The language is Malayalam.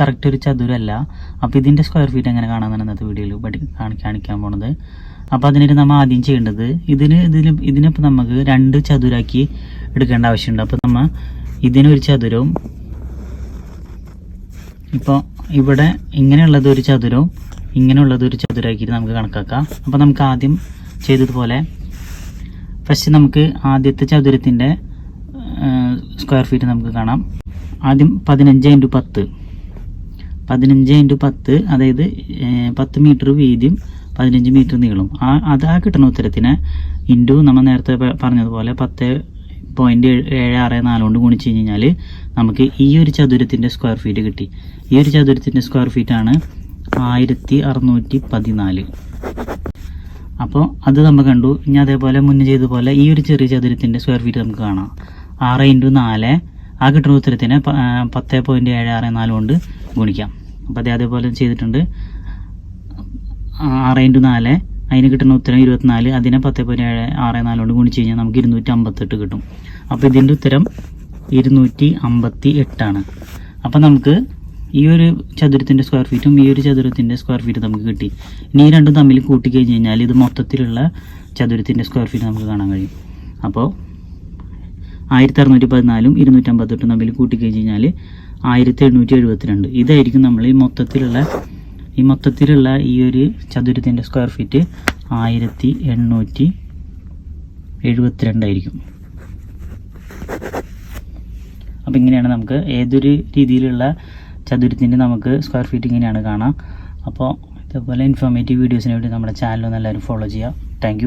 കറക്റ്റ് ഒരു ചതുരല്ല. അപ്പോൾ ഇതിന്റെ സ്ക്വയർ ഫീറ്റ് എങ്ങനെ കാണാമെന്നാണ് ഇന്നത്തെ വീഡിയോയിൽ പഠി കാണി കാണിക്കാൻ പോണത്. അപ്പോൾ അതിനായിട്ട് നമ്മൾ ആദ്യം ചെയ്യേണ്ടത് ഇതിന് ഇതിന് ഇതിനിപ്പോൾ നമുക്ക് രണ്ട് ചതുരാക്കി എടുക്കേണ്ട ആവശ്യമുണ്ട്. അപ്പോൾ നമ്മൾ ഇതിനൊരു ചതുരവും ഇപ്പോൾ ഇവിടെ ഇങ്ങനെയുള്ളത് ഒരു ചതുരവും ഇങ്ങനെയുള്ളത് ഒരു ചതുരാക്കിയിട്ട് നമുക്ക് കണക്കാക്കാം. അപ്പോൾ നമുക്ക് ആദ്യം ചെയ്തതുപോലെ ഫസ്റ്റ് നമുക്ക് ആദ്യത്തെ ചതുരത്തിന്റെ സ്ക്വയർ ഫീറ്റ് നമുക്ക് കാണാം. ആദ്യം പതിനഞ്ച് ഇന്റു പത്ത്. പതിനഞ്ച് ഇന്റു പത്ത് അതായത് പത്ത് മീറ്റർ വീതിയും പതിനഞ്ച് മീറ്റർ നീളും ആ അത് ആ കിട്ടുന്ന ഉത്തരത്തിന് ഇന്റു നമ്മൾ നേരത്തെ പറഞ്ഞതുപോലെ പത്ത് പോയിന്റ് ഏഴ് ആറ് നാല് കൊണ്ട് ഗുണിച്ച് കഴിഞ്ഞാൽ നമുക്ക് ഈ ഒരു ചതുരത്തിന്റെ സ്ക്വയർ ഫീറ്റ് കിട്ടി. ഈ ഒരു ചതുരത്തിന്റെ സ്ക്വയർ ഫീറ്റാണ് ആയിരത്തി അറുന്നൂറ്റി പതിനാല്. അപ്പോൾ അത് നമ്മൾ കണ്ടു. ഇനി അതേപോലെ മുന്നേ ചെയ്ത പോലെ ഈ ഒരു ചെറിയ ചതുരത്തിന്റെ സ്ക്വയർ ഫീറ്റ് നമുക്ക് കാണാം. ആറ് ഇന്റു നാല് ആ കിട്ടുന്ന ഉത്തരത്തിന് പത്ത് പോയിന്റ് ഏഴ് ആറ് നാല് കൊണ്ട് ഗുണിക്കാം. അപ്പോൾ അതേ അതേപോലെ ചെയ്തിട്ടുണ്ട്. ആറ് ഇന്റു നാല് അതിന് കിട്ടുന്ന ഉത്തരം ഇരുപത്തിനാല്. അതിനെ പത്ത് പോയിന്റ് ഏഴ് ആറ് നാല് കൊണ്ട് ഗുണിച്ച് കഴിഞ്ഞാൽ നമുക്ക് ഇരുന്നൂറ്റി അമ്പത്തെട്ട് കിട്ടും. അപ്പോൾ ഇതിന്റെ ഉത്തരം ഇരുന്നൂറ്റി അമ്പത്തി എട്ടാണ് അപ്പോൾ നമുക്ക് ഈ ഒരു ചതുരത്തിന്റെ സ്ക്വയർ ഫീറ്റും ഈ ഒരു ചതുരത്തിന്റെ സ്ക്വയർ ഫീറ്റും നമുക്ക് കിട്ടി. ഇനി ഈ രണ്ടും തമ്മിൽ കൂട്ടി കഴിഞ്ഞ് കഴിഞ്ഞാൽ ഇത് മൊത്തത്തിലുള്ള ചതുരത്തിന്റെ സ്ക്വയർ ഫീറ്റ് നമുക്ക് കാണാൻ കഴിയും. അപ്പോൾ ആയിരത്തി അറുന്നൂറ്റി പതിനാലും ഇരുന്നൂറ്റമ്പത്തെട്ടും തമ്മിൽ കൂട്ടിക്കഴിഞ്ഞ് കഴിഞ്ഞാൽ ആയിരത്തി എണ്ണൂറ്റി എഴുപത്തിരണ്ട് ഇതായിരിക്കും നമ്മൾ ഈ മൊത്തത്തിലുള്ള ഈ മൊത്തത്തിലുള്ള ഈ ഒരു ചതുരത്തിന്റെ സ്ക്വയർ ഫീറ്റ് ആയിരത്തി എണ്ണൂറ്റി എഴുപത്തിരണ്ടായിരിക്കും അപ്പം ഇങ്ങനെയാണ് നമുക്ക് ഏതൊരു രീതിയിലുള്ള ചതുരത്തിന്റെ നമുക്ക് സ്ക്വയർ ഫീറ്റ് ഇങ്ങനെയാണ് കാണാം. അപ്പോൾ ഇതേപോലെ ഇൻഫോർമേറ്റീവ് വീഡിയോസിന് വേണ്ടി നമ്മുടെ ചാനൽ ഒന്ന് എല്ലാവരും ഫോളോ ചെയ്യുക. താങ്ക്